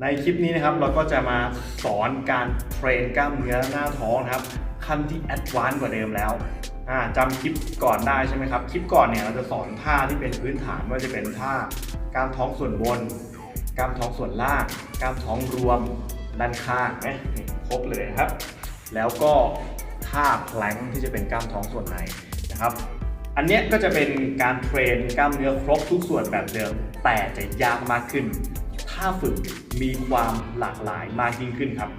ในคลิปนี้นะครับเราก็จะมาสอนการเทรนกล้ามเนื้อหน้าท้องนะครับขั้นที่แอดวานซ์กว่าเดิมแล้วอ่าจำคลิปก่อนได้ใช่ไหมครับ คลิปก่อนเนี่ยเราจะสอนท่าที่เป็นพื้นฐานว่าจะเป็นท่ากล้ามท้องส่วนบนกล้ามท้องส่วนล่างกล้ามท้องรวมด้านข้างนะครบเลยครับ แล้วก็ท่าแพลงที่จะเป็นกล้ามท้องส่วนในนะครับ อันนี้ก็จะเป็นการเทรนกล้ามเนื้อครบทุกส่วนแบบเดิม แต่จะยากมากขึ้น ถ้าฝึกมีความหลากหลายมากยิ่งขึ้นครับ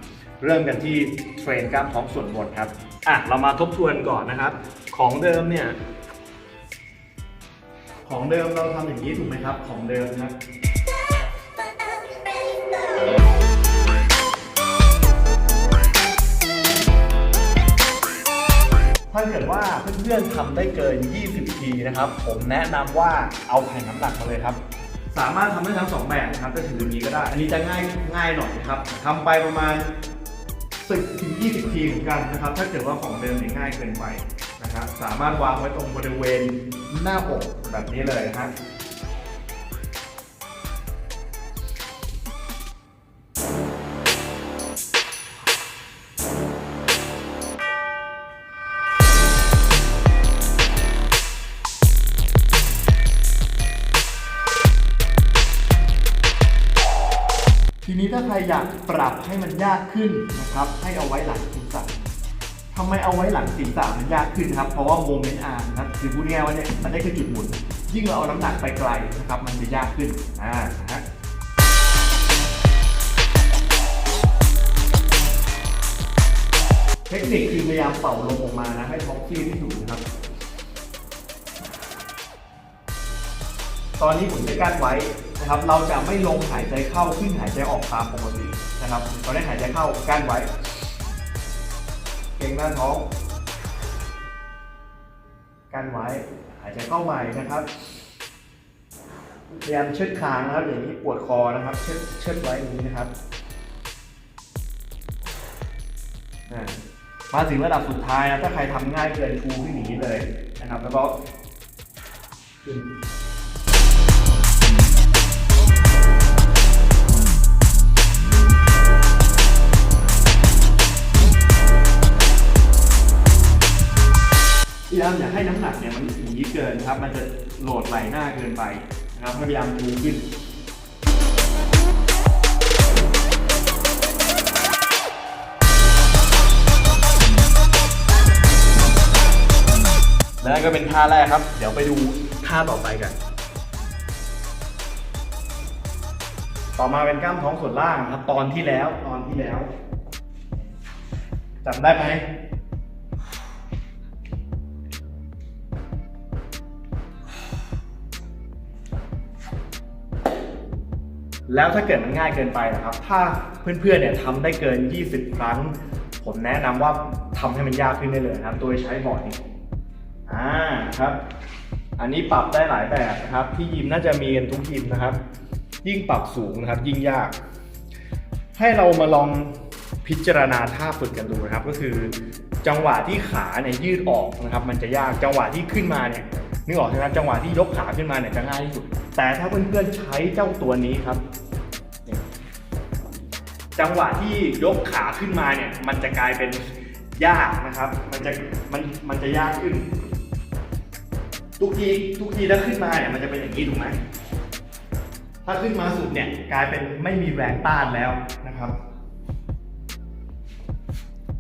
เริ่มกันที่เทรนกล้ามท้องส่วนบนครับอะเรามาทบทวนก่อนนะครับ ของเดิมเนี่ย ของเดิมเราทำอย่างนี้ถูกไหมครับ ของเดิมนะครับถ้าเกิดว่าเพื่อนๆทำได้เกิน 20 ทีนะครับ ผมแนะนำว่าเอาแผ่นน้ำหนักมาเลยครับ สามารถทำได้ทั้งสองแบบนะครับจะถืออย่างนี้ก็ได้ อันนี้จะง่ายง่ายหน่อยนะครับทำไปประมาณ10ถึง20ทีเหมือนกันนะครับ ถ้าเกิดว่าของเดิมเนี่ยง่ายเกินไปนะครับ สามารถวางไว้ตรงบริเวณหน้าอกแบบนี้เลยนะครั รอยากปรับให้มันยากขึ้นนะครับ ให้เอาไว้หลังศีรษะทำไมเอาไว้หลังศีรษะมันยากขึ้นครับ เพราะว่าโมเมนต์อาร์นะคือพูดง่ายว่าเนี่ยมันได้คือจุดหมุน ยิ่งเราเอาน้ำหนักไปไกลนะครับ มันจะยากขึ้นอ่านะฮะเทคนิคคือพยายามเป่าลมออกมานะให้ท้องที่ที่สุดนะครับ ตอนนี้ผมจะกั้นไว้นะครับ เราจะไม่ลงหายใจเข้าขึ้นหายใจออกตามปกตินะครับเราได้หายใจเข้ากั้นไว้ เก่งหน้าท้อง กั้นไว้ หายใจเข้าใหม่นะครับ พยายามเชิดคางนะครับ อย่างนี้ปวดคอนะครับ เชิดเชิดไว้อย่างนี้นะครับมาถึงระดับสุดท้ายนะถ้าใครทำง่ายเกินชูขึ้นอย่างนี้เลยนะครับ แล้วก็ขึ้น พยายามอย่าให้น้ำหนักเนี่ยมันหนีเกินครับ มันจะโหลดไหลหน้าเกินไปนะครับพยายามดูขึ้นแล้วก็เป็นท่าแรกครับ เดี๋ยวไปดูท่าต่อไปกัน ต่อมาเป็นกล้ามท้องส่วนล่างครับ ตอนที่แล้ว ตอนที่แล้วจำได้ไหม แล้วถ้าเกิดมันง่ายเกินไปนะครับ ถ้าเพื่อนๆเนี่ยทำได้เกิน 20 ครั้ง ผมแนะนำว่าทำให้มันยากขึ้นได้เลยนะครับ โดยใช้บอร์ดนี้อ่าครับ อันนี้ปรับได้หลายแบบนะครับ ที่ยิมน่าจะมีกันทุกยิมนะครับ ยิ่งปรับสูงนะครับ ยิ่งยาก ให้เรามาลองพิจารณาท่าฝึกกันดูนะครับ ก็คือจังหวะที่ขาเนี่ยยืดออกนะครับ มันจะยากจังหวะที่ขึ้นมาเนี่ยนึกออกใช่ไหมจังหวะที่ยกขาขึ้นมาเนี่ยจะง่ายที่สุดแต่ถ้าเพื่อนๆใช้เจ้าตัวนี้ครับ จังหวะที่ยกขาขึ้นมาเนี่ย มันจะกลายเป็นยากนะครับ มันจะมันมันจะยากขึ้น ทุกทีทุกทีถ้าขึ้นมาเนี่ยมันจะเป็นอย่างนี้ถูกไหมถ้าขึ้นมาสุดเนี่ยกลายเป็นไม่มีแรงต้านแล้วนะครับ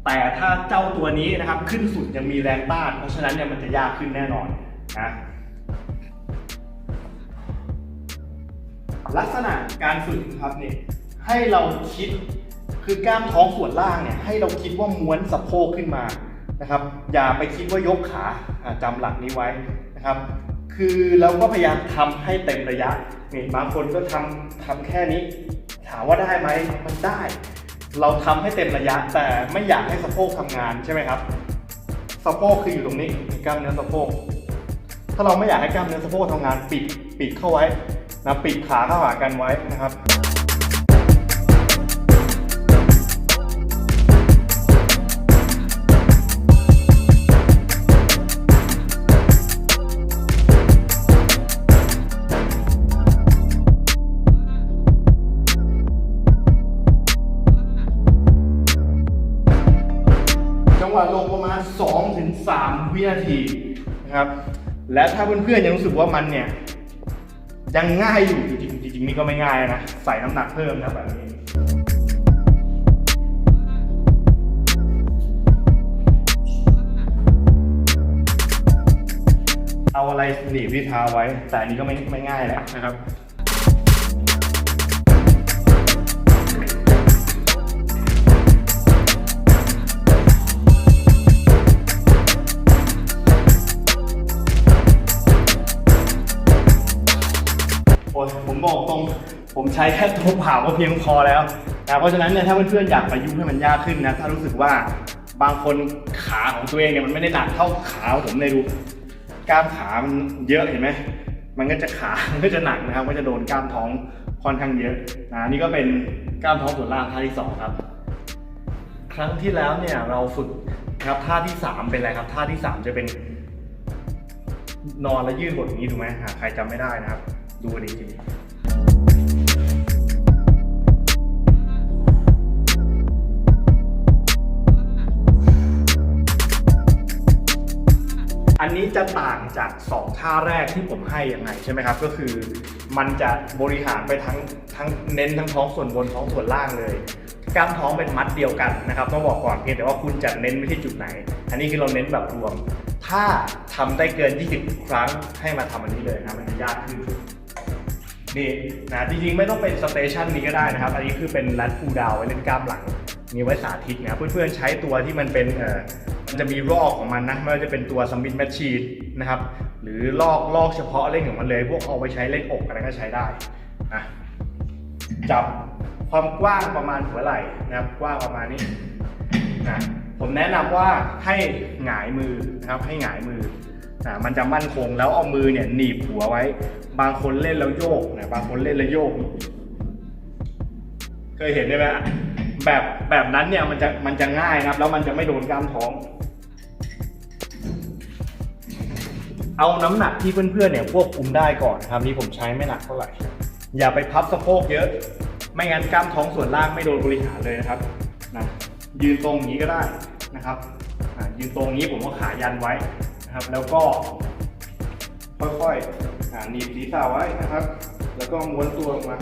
แต่ถ้าเจ้าตัวนี้นะครับขึ้นสุดยังมีแรงต้าน เพราะฉะนั้นเนี่ยมันจะยากขึ้นแน่นอนนะลักษณะการฝึกครับเนี่ย ให้เราคิดคือกล้ามท้องส่วนล่างเนี่ยให้เราคิดว่าม้วนสะโพกขึ้นมานะครับ อย่าไปคิดว่ายกขาอ่าจำหลักนี้ไว้นะครับ คือเราก็พยายามทำให้เต็มระยะนี่บางคนก็ทำทำแค่นี้ ถามว่าได้ไหมมันได้ เราทำให้เต็มระยะ แต่ไม่อยากให้สะโพกทำงานใช่ไหมครับสะโพกคืออยู่ตรงนี้กล้ามเนื้อสะโพกถ้าเราไม่อยากให้กล้ามเนื้อสะโพกทำงานปิดปิดเข้าไว้นะปิดขาเข้าหากันไว้นะครับ 2-3ถึงวินาทีนะครับ และถ้าเพื่อนๆยังรู้สึกว่ามันเนี่ยยังง่ายอยู่จริงจริงนี่ก็ไม่ง่ายนะ ใส่น้ำหนักเพิ่มนะแบบนี้เอาอะไรหนีบที่เท้าไว้ แต่อันนี้ก็ไม่ไม่ง่ายแล้วนะครับ บอกตรง ผมใช้แค่ตัวเปล่าก็เพียงพอแล้วนะเพราะฉะนั้นเนี่ยถ้าเพื่อนๆอยากประยุกต์ให้มันยากขึ้นนะถ้ารู้สึกว่าบางคนขาของตัวเองเนี่ยมันไม่ได้หนักเท่าขาของผมเลยดูกล้ามขามันเยอะเห็นไหมมันก็จะขามันก็จะหนักนะครับก็จะโดนกล้ามท้องค่อนข้างเยอะนะนี่ก็เป็นกล้ามท้องส่วนล่างท่าที่สองครับครั้งที่แล้วเนี่ยเราฝึกครับท่าที่สามเป็นอะไรครับท่าที่สามจะเป็น นอนแล้วยืดบทอย่างนี้ถูกไหมหากใครจำไม่ได้นะครับ ดูกันอีกที จะต่างจาก 2 ท่าแรกที่ผมให้ยังไงใช่ไหมครับ ก็คือมันจะบริหารไปทั้งทั้งเน้นทั้งท้องส่วนบนท้องส่วนล่างเลยกล้ามท้องเป็นมัดเดียวกันนะครับต้องบอกก่อนเพียงแต่ว่าคุณจะเน้นไปที่จุดไหน อันนี้คือเราเน้นแบบรวม ถ้าทำได้เกิน 20 ครั้งให้มาทำอันนี้เลยนะมันจะยากขึ้นนี่นะจริงๆไม่ต้องเป็นสเตชันนี้ก็ได้นะครับ อันนี้คือเป็นรัดพูดาวไว้เล่นกล้ามหลังมีไว้สาธิตนะเพื่อนๆใช้ตัวที่มันเป็นเอ่อ มันจะมีรอกของมันนะไม่ว่าจะเป็นตัวสมิธแมชชีนนะครับ หรือลอกลอกเฉพาะเล่นของมันเลย พวกเอาไปใช้เล่นอกอะไรก็ใช้ได้นะจับความกว้างประมาณหัวไหล่นะครับ กว้างประมาณนี้นะผมแนะนำว่าให้หงายมือนะครับ ให้หงายมืออ่ามันจะมั่นคงแล้วเอามือเนี่ยหนีบหัวไว้ บางคนเล่นแล้วโยกนะบางคนเล่นแล้วโยกเคยเห็นได้ไหมแบบแบบนั้นเนี่ยมันจะมันจะง่ายนะครับ แล้วมันจะไม่โดนกล้ามท้อง เอาน้ำหนักที่เพื่อนๆเนี่ยควบคุมได้ก่อนนะครับนี่ผมใช้ไม่หนักเท่าไหร่ อย่าไปพับสะโพกเยอะ ไม่งั้นกล้ามท้องส่วนล่างไม่โดนบริหารเลยนะครับนะยืนตรงนี้ก็ได้นะครับยืนตรงนี้ผมก็ขายันไว้นะครับ แล้วก็ ค่อยๆหนีบศีรษะไว้นะครับ แล้วก็ม้วนตัวออกมา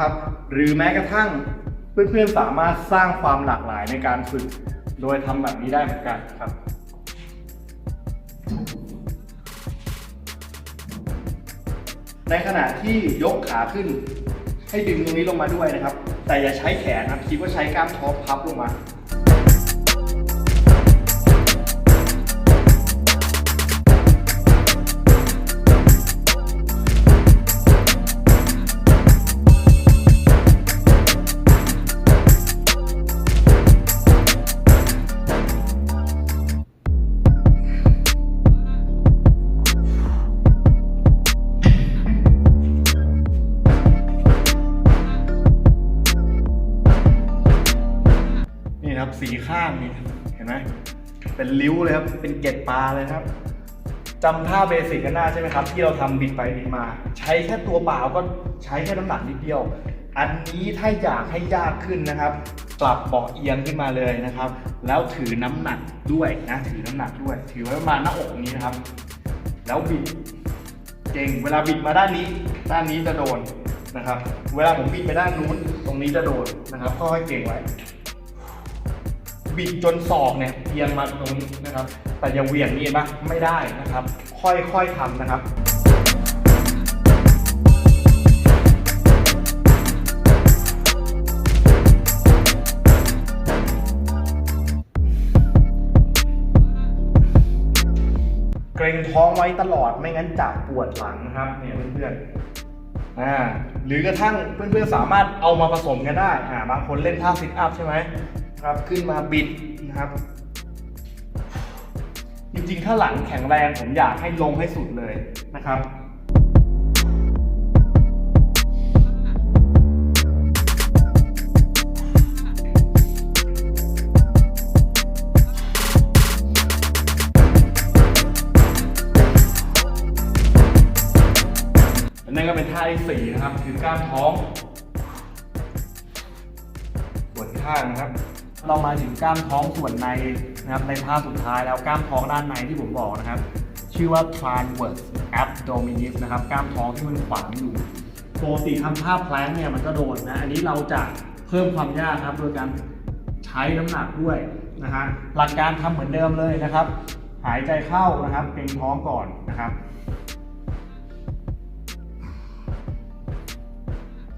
นะครับ หรือแม้กระทั่งเพื่อนๆสามารถสร้างความหลากหลายในการฝึก โดยทำแบบนี้ได้เหมือนกันครับในขณะที่ยกขาขึ้น ให้ดึงตรงนี้ลงมาด้วยนะครับ แต่อย่าใช้แขนนะคิดว่าใช้กล้ามท้องพับลงมา เป็นริ้วเลยครับ เป็นเกล็ดปลาเลยครับจำท่าเบสิกกันได้ใช่ไหมครับ ที่เราทำบิดไปบิดมา ใช้แค่ตัวเปล่าก็ใช้แค่น้ำหนักนิดเดียว อันนี้ถ้าอยากให้ยากขึ้นนะครับกลับเบาะเอียงขึ้นมาเลยนะครับ แล้วถือน้ำหนักด้วยนะถือน้ำหนักด้วย ถือไว้ประมาณหน้าอกนี้นะครับ แล้วบิดเก่งเวลาบิดมาด้านนี้ ด้านนี้จะโดนนะครับ เวลาผมบิดไปด้านนู้นตรงนี้จะโดนนะครับค่อยๆเก่งไว้ บิดจนศอกเนี่ยเอียงมาตรงนี้นะครับ แต่อย่าเหวี่ยงนี่เห็นปะไม่ได้นะครับ ค่อยๆทำนะครับเกรงท้องไว้ตลอดไม่งั้นจะปวดหลังนะครับเนี่ยเพื่อนๆอ่าหรือกระทั่งเพื่อนๆสามารถเอามาผสมกันได้อ่าบางคนเล่นท่าซิทอัพใช่ไหม นะครับขึ้นมาบิดนะครับ จริงๆ ถ้าหลังแข็งแรงผมอยากให้ลงให้สุดเลยนะครับนั่นก็เป็นท่าที่สี่นะครับ คือกล้ามท้องส่วนข้างนะครับ เรามาถึงกล้ามท้องส่วนในนะครับในท่าสุดท้ายแล้วกล้ามท้องด้านในที่ผมบอกนะครับ ชื่อว่า transverse abdominis นะครับกล้ามท้องที่มันขวางอยู่ปกติทำท่าแพลงเนี่ยมันก็โดนนะอันนี้เราจะเพิ่มความยากครับโดยการใช้น้ำหนักด้วยนะฮะหลักการทำเหมือนเดิมเลยนะครับ หายใจเข้านะครับเกร็งท้องก่อนนะครับ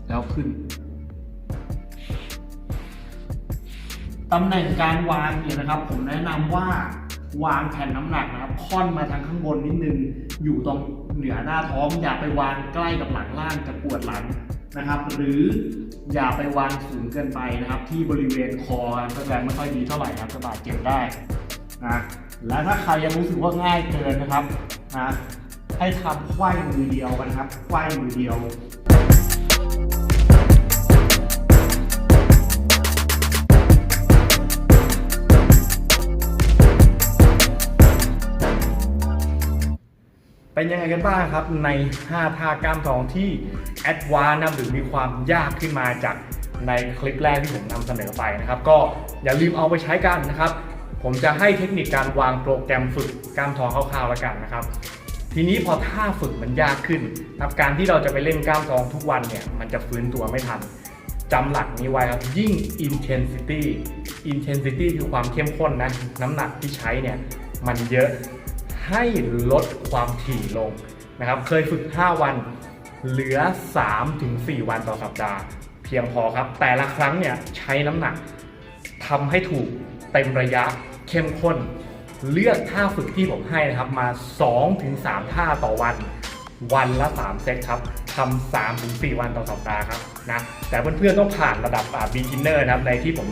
แล้วขึ้น ตำแหน่งการวางเนี่ยนะครับ ผมแนะนำว่าวางแผ่นน้ำหนักนะครับค่อนมาทางข้างบนนิดนึง อยู่ตรงเหนือหน้าท้อง อย่าไปวางใกล้กับหลังล่างจะปวดหลังนะครับ หรืออย่าไปวางสูงเกินไปนะครับ ที่บริเวณคอจะแรงไม่ค่อยดีเท่าไหร่ครับจะบาดเจ็บได้นะและถ้าใครยังรู้สึกว่าง่ายเกินนะครับนะให้ทำไขว้มือเดียวกันครับไขว้มือเดียว เป็นยังไงกันบ้างครับใน 5 ท่ากล้ามท้องที่แอดวานซ์หรือมีความยากขึ้นมาจากในคลิปแรกที่ผมนำเสนอไปนะครับ ก็อย่าลืมเอาไปใช้กันนะครับ ผมจะให้เทคนิคการวางโปรแกรมฝึกกล้ามท้องคร่าวๆแล้วกันนะครับทีนี้พอท่าฝึกมันยากขึ้นครับการที่เราจะไปเล่นกล้ามท้องทุกวันเนี่ยมันจะฟื้นตัวไม่ทันจำหลักนี้ไว้ครับยิ่ง intensity intensity คือความเข้มข้นนะน้ำหนักที่ใช้เนี่ยมันเยอะ ให้ลดความถี่ลงนะครับ เคยฝึก 5 วัน เหลือ 3-4 วันต่อสัปดาห์ เพียงพอครับ แต่ละครั้งเนี่ยใช้น้ำหนักทำให้ถูกเต็มระยะเข้มข้น เลือกท่าฝึกที่ผมให้นะครับมา 2-3 ท่าต่อวันวันละ 3 เซตครับทำ3ถึง4วันต่อสัปดาห์ครับนะ แต่เพื่อนๆต้องผ่านระดับ beginner นะครับ ในที่ผม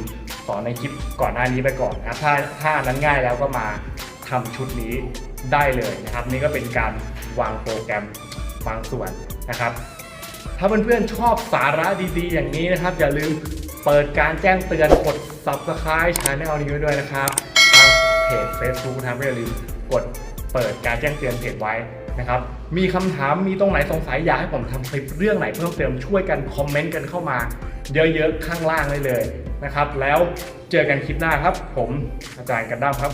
สอนในคลิปก่อนหน้านี้ไปก่อนนะ ถ้าถ้านั้นง่ายแล้วก็มาทำชุดนี้ ได้เลยนะครับ นี่ก็เป็นการวางโปรแกรมบางส่วนนะครับ ถ้าเพื่อนๆชอบสาระดีๆ อย่างนี้นะครับ อย่าลืมเปิดการแจ้งเตือนกด subscribe channel นี้ไว้ด้วยนะครับทางเพจ Facebook นะครับก็อย่าลืมกดเปิดการแจ้งเตือนเพจไว้นะครับ มีคำถามมีตรงไหนสงสัยอยากให้ผมทำคลิปเรื่องไหนเพิ่มเติมช่วยกันคอมเมนต์กันเข้ามา เยอะๆข้างล่างได้เลยนะครับ แล้วเจอกันคลิปหน้าครับ ผมอาจารย์กันด้ามครับ